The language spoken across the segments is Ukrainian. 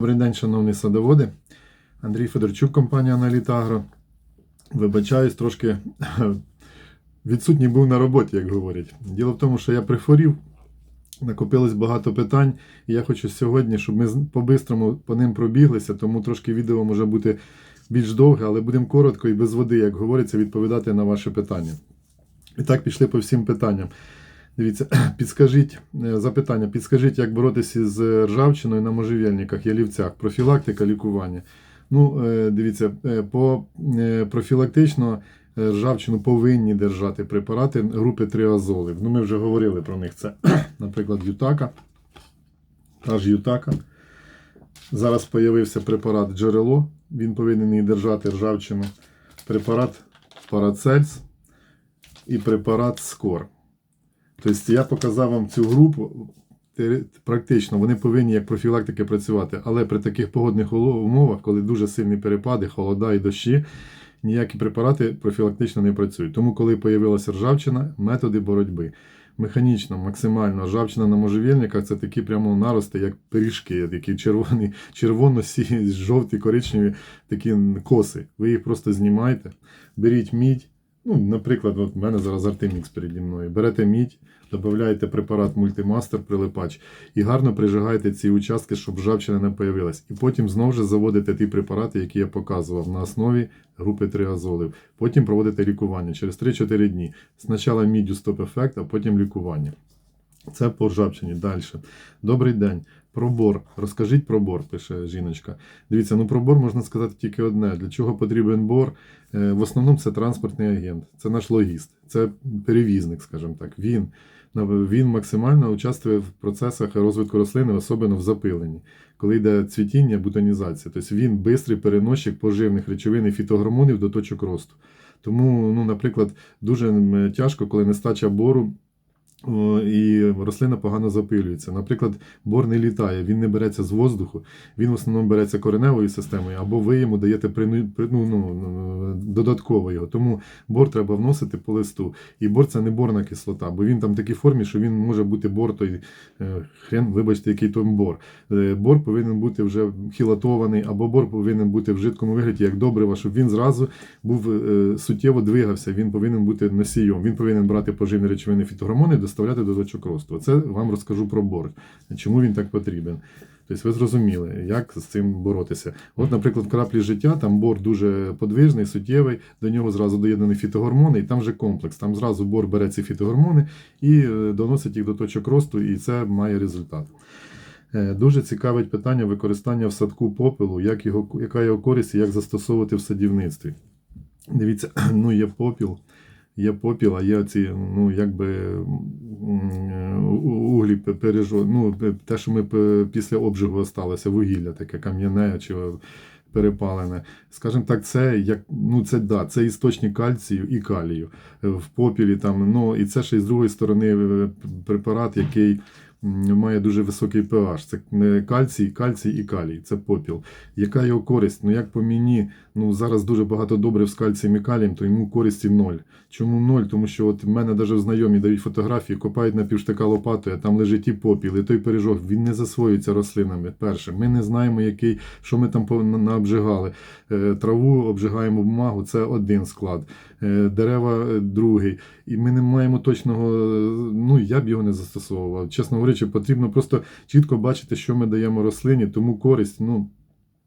Добрий день, шановні садоводи. Андрій Федорчук, компанія Аналітагро. Вибачаюсь, трошки відсутній був на роботі, як говорять. Діло в тому, що я прихворів, накопилось багато питань, і я хочу сьогодні, щоб ми по-бистрому по ним пробіглися, тому трошки відео може бути більш довге, але будемо коротко і без води, як говориться, відповідати на ваші питання. І так пішли по всім питанням. Дивіться, підскажіть е, запитання, підскажіть, як боротися з ржавчиною на можжевельниках, ялівцях, профілактика, лікування. Ну, е, дивіться, е, по профілактично ржавчину повинні держати препарати групи триазолів. Ну, ми вже говорили про них. Це, наприклад, Ютака, та ж Ютака. Зараз з'явився препарат джерело, він повинен її держати ржавчину. Препарат Парацельс і препарат Скор. Тобто я показав вам цю групу. Практично вони повинні як профілактики працювати, але при таких погодних умовах, коли дуже сильні перепади, холода і дощі, ніякі препарати профілактично не працюють. Тому, коли з'явилася ржавчина, методи боротьби. Механічно, максимально ржавчина на можжевельниках це такі прямо нарости, як пиріжки, такі червоні, червоно-сі, жовті, коричневі такі коси. Ви їх просто знімаєте, беріть мідь. Ну, наприклад, от в мене зараз Артемікс переді мною. Берете мідь, додаєте препарат мультимастер, прилипач і гарно прижигаєте ці участки, щоб жавчина не появилась. І потім знову ж заводите ті препарати, які я показував на основі групи триазолів. Потім проводите лікування через 3-4 дні. Спочатку міддю стоп-ефект, а потім лікування. Це по ржавчині. Далі. Добрий день. Про бор. Розкажіть про бор, пише жіночка. Дивіться, ну про бор можна сказати тільки одне. Для чого потрібен бор? Е, В основному це транспортний агент, це наш логіст, це перевізник, скажімо так. Він, він максимально участвує в процесах розвитку рослини, особливо в запиленні. Коли йде цвітіння, бутонізація. Тобто він швидкий переносчик поживних речовин і фітогормонів до точок росту. Тому, ну, наприклад, дуже тяжко, коли нестача бору. І рослина погано запилюється. Наприклад, бор не літає, він не береться з воздуху, він в основному береться кореневою системою, або ви йому даєте прину, при- ну, ну, додатково його. Тому бор треба вносити по листу. І бор це не борна кислота, бо він там в такій формі, що він може бути бор той е, хрен, вибачте, який там бор. Е, Бор повинен бути вже хілатований, або бор повинен бути в жидкому вигляді як добрива, щоб він зразу був е, суттєво двигався. Він повинен бути носієм. Він повинен брати поживні речовини фітогормони і доставляти до точок росту. Оце вам розкажу про бор. Чому він так потрібен? Тобто ви зрозуміли, як з цим боротися. От, наприклад, в краплі життя там бор дуже подвижний, суттєвий, до нього зразу доєднані фітогормони, і там вже комплекс. Там зразу бор бере ці фітогормони і е, доносить їх до точок росту, і це має результат. Е, Дуже цікавить питання використання в садку попелу, як його, яка його користь і як застосовувати в садівництві. Дивіться, ну є попіл, є попіл, а є ці, ну якби углі пе- пережо, ну, те, що ми після обжигу осталося, вугілля таке кам'яне чи перепалене. Скажімо так, це як ну це да, це істочник кальцію і калію Е, в попілі. Там, ну, і це ще й з другої сторони е, препарат, який має дуже високий pH. Це кальцій, кальцій і калій. Це попіл. Яка його користь? Ну як по мені, ну зараз дуже багато добрив з кальцієм і калієм, то йому користі ноль. Чому ноль? Тому що от в мене навіть знайомі дають фотографії, копають на півштика лопатою, там лежить і попіл, і той пиріжок, він не засвоюється рослинами. Перше, ми не знаємо, який, що ми там наобжигали. Е, Траву обжигаємо бумагу, це один склад, Е, дерева е, другий. І ми не маємо точного, ну я б його не застосовував. Чесно говорячи, потрібно просто чітко бачити, що ми даємо рослині, тому користь, ну.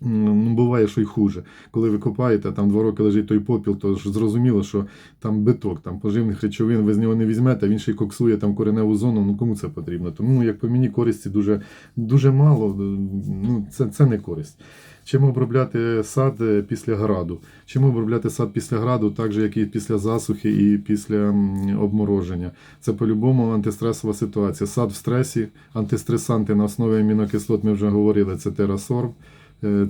Ну, буває, що й хуже. Коли ви копаєте, там два роки лежить той попіл, то ж зрозуміло, що там биток, там поживних речовин, ви з нього не візьмете, а він ще й коксує там кореневу зону. Ну кому це потрібно? Тому, як по мені, користі дуже, дуже мало. Ну, це, це не користь. Чим обробляти сад е, після граду? Чим обробляти сад після граду, так же, як і після засухи і після обмороження? Це по-любому антистресова ситуація. Сад в стресі, антистресанти на основі амінокислот, ми вже говорили, це терасорб,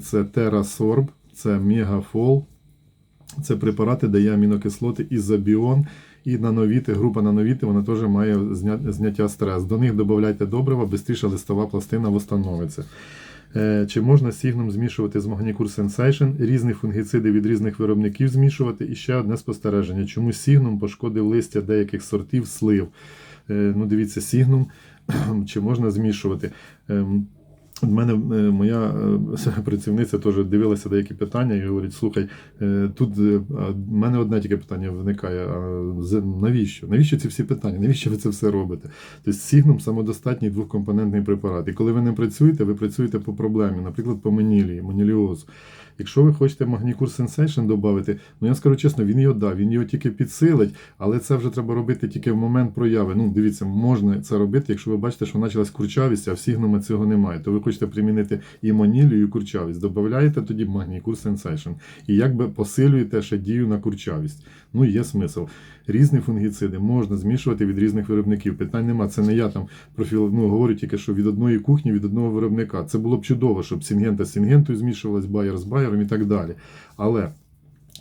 це терасорб, це мегафол. Це препарати дає амінокислоти ізобіон і нановіти, група нановіти, вона теж має зняття стрес. До них додавайте добрива, швидше листова пластина восстановиться. Е, Чи можна сігном змішувати з Magnicure Sensation, різні фунгіциди від різних виробників змішувати? І ще одне спостереження. Чому сігном пошкодив листя деяких сортів слив? Е, Ну, дивіться, сігном чи можна змішувати? От мене е, моя е, працівниця теж дивилася деякі питання і говорить: слухай, е, тут в мене одне тільки питання виникає: а навіщо? Навіщо ці всі питання? Навіщо ви це все робите? Тобто Сігнум самодостатній двохкомпонентний препарат. І коли ви не працюєте, ви працюєте по проблемі, наприклад, по менілії, маніліозу. Якщо ви хочете магнікур Sensation додати, ну я скажу чесно, він його да, він його тільки підсилить, але це вже треба робити тільки в момент прояви. Ну, дивіться, можна це робити, якщо ви бачите, що почалась курчавість, а в Сігнума цього немає. То ви хочете примінити і манілію, і курчавість. Додаєте тоді магнікур Sensation. І якби посилюєте ще дію на курчавість. Ну, є смисл. Різні фунгіциди можна змішувати від різних виробників. Питань нема. Це не я там профіл, ну, говорю тільки, що від одної кухні, від одного виробника. Це було б чудово, щоб Сінгента з Сінгентою змішувалась, Байер з Байером і так далі. Але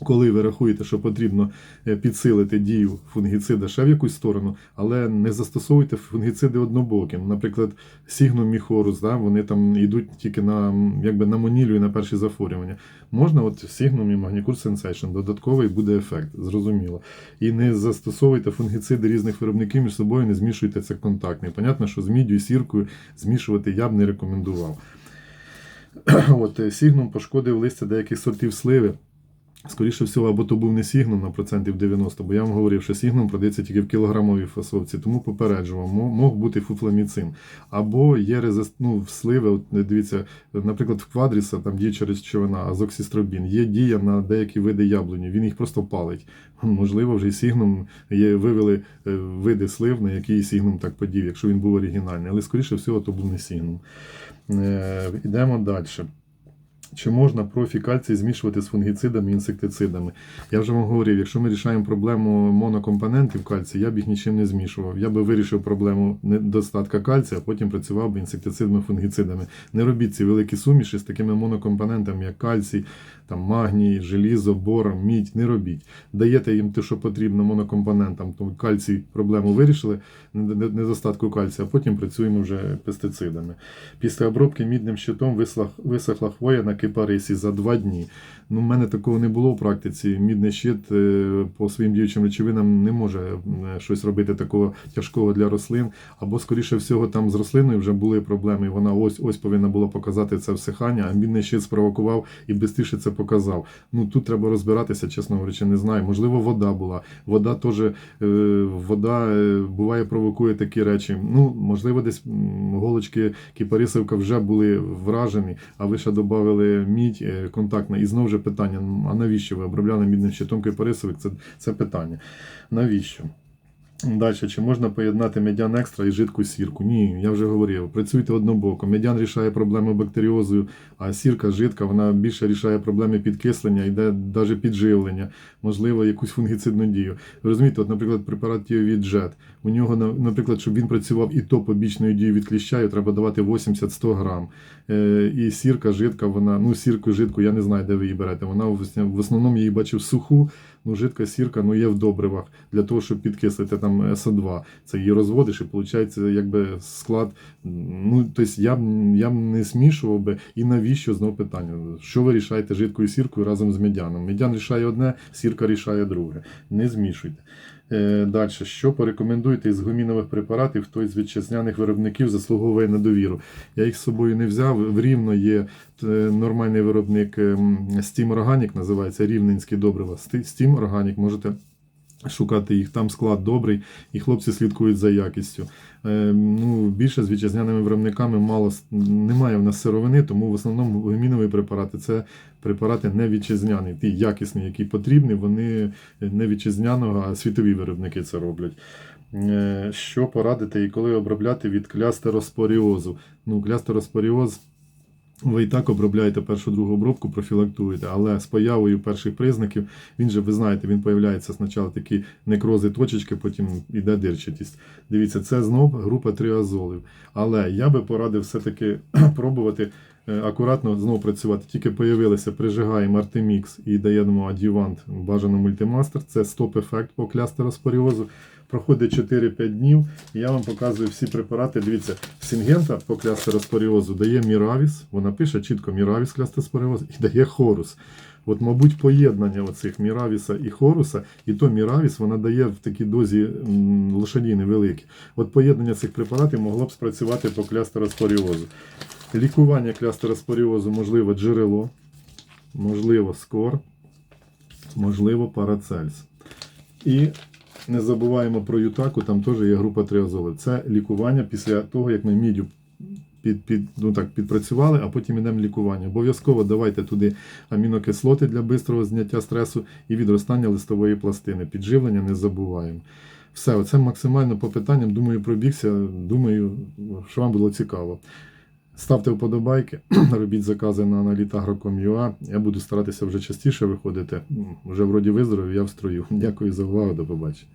коли ви рахуєте, що потрібно е, підсилити дію фунгіцида ще в якусь сторону, але не застосовуйте фунгіциди однобокі. Ну, Наприклад, Сігнум міхорус, да, вони там йдуть тільки на, якби на монілю і на перші захворювання. Можна от Сігнум і Магнікур Sensation, додатковий буде ефект, зрозуміло. І не застосовуйте фунгіциди різних виробників між собою, не змішуйте це контактний. Понятно, що з міддю і сіркою змішувати я б не рекомендував. От е, Сігнум пошкодив листя деяких сортів сливи. Скоріше всього, або то був не Сігнум на процентів 90, бо я вам говорив, що Сігнум продається тільки в кілограмовій фасовці, тому попереджував, мог бути фуфламіцин. Або є резист... ну, в сливи, от, дивіться, наприклад, в квадріса там діюча речовина, азоксістробін, є дія на деякі види яблуні, він їх просто палить. Можливо, вже і Сігнум є, вивели е, види слив, на які Сігнум так подів, якщо він був оригінальний. Але скоріше всього, то був не Сігнум. Е, Йдемо далі. Чи можна профі кальцій змішувати з фунгіцидами і інсектицидами? Я вже вам говорив, якщо ми рішаємо проблему монокомпонентів кальцію, я б їх нічим не змішував. Я би вирішив проблему недостатка кальція, а потім працював би інсектицидами, фунгіцидами. Не робіть ці великі суміші з такими монокомпонентами, як кальцій, там, магній, желізо, бор, мідь. Не робіть. Даєте їм те, що потрібно монокомпонентам, то кальцій проблему вирішили, недостатку кальція, а потім працюємо вже пестицидами. Після обробки мідним щитом висохла хвоя на кипарисі за два дні. Ну, в мене такого не було в практиці. Мідний щит е, по своїм діючим речовинам не може е, щось робити такого тяжкого для рослин. Або, скоріше всього, там з рослиною вже були проблеми. і Вона ось ось повинна була показати це всихання, а мідний щит спровокував і швидше це показав. Ну тут треба розбиратися, чесно говорячи, не знаю. Можливо, вода була. Вода теж е, вода буває провокує такі речі. Ну, можливо, десь голочки кіпарисовка вже були вражені, а ви ще додали мідь е, контактна. І знову ж питання: а навіщо ви обробляли мідним щитом кипарисовик? Це, це питання. Навіщо? Далі, чи можна поєднати медян екстра і жидку сірку? Ні, я вже говорив. Працюйте однобоко. Медян рішає проблеми бактеріозу, а сірка жидка, вона більше рішає проблеми підкислення, йде навіть підживлення, можливо, якусь фунгіцидну дію. Розумієте, от, наприклад, препарат від джет. У нього, наприклад, щоб він працював і то побічною дією від кліщаю, треба давати 80-100 грам. Е, і сірка жидка, вона, ну сірку жидку, я не знаю, де ви її берете. Вона в основному я її бачив суху, ну жидка сірка ну, є в добривах для того, щоб підкислити там СО2. Це її розводиш, і виходить, якби склад. Ну, тобто я б я б не смішував би. І навіщо знову питання? Що ви рішаєте жидкою сіркою разом з медяном? Медян рішає одне, сірка рішає друге. Не змішуйте. Е, Далі, що порекомендуєте із гумінових препаратів, хто із вітчизняних виробників заслуговує на довіру? Я їх з собою не взяв. В Рівно є е, нормальний виробник ем, Steam Organic, називається Рівненське добриво. Сти- Steam Organic, можете шукати їх. Там склад добрий, і хлопці слідкують за якістю. Е, ну, більше з вітчизняними виробниками мало немає в нас сировини, тому в основному гумінові препарати це препарати не вітчизняні. Ті якісні, які потрібні, вони не вітчизняного, а світові виробники це роблять. Е, Що порадити і коли обробляти від клястероспоріозу? Ну, клястероспоріоз ви і так обробляєте першу другу обробку, профілактуєте, але з появою перших признаків він же, ви знаєте, він появляється спочатку такі некрози точечки, потім йде дирчатість. Дивіться, це знов група триазолів. Але я би порадив все-таки пробувати акуратно знову працювати. Тільки появилися, прижигаємо Артемікс і даємо адювант бажано мультимастер. Це стоп-ефект по клястероспоріозу. Проходить 4-5 днів, я вам показую всі препарати. Дивіться, Сінгента по клястероспоріозу дає Міравіс, вона пише чітко Міравіс клястероспоріоз і дає Хорус. От, мабуть, поєднання оцих Міравіса і Хоруса, і то Міравіс вона дає в такій дозі м, лошаді невеликі. От поєднання цих препаратів могло б спрацювати по клястероспоріозу. Лікування клястероспоріозу, можливо, джерело, можливо, скор, можливо, парацельс. І не забуваємо про ютаку, там теж є група триазоли. Це лікування після того, як ми мідю під, під, ну так, підпрацювали, а потім йдемо лікування. Обов'язково давайте туди амінокислоти для швидкого зняття стресу і відростання листової пластини. Підживлення не забуваємо. Все, оце максимально по питанням. Думаю, пробігся. Думаю, що вам було цікаво. Ставте вподобайки, робіть закази на analytagro.com.ua. Я буду старатися вже частіше виходити. Вже вроді виздоровів, я в строю. Дякую за увагу, до побачення.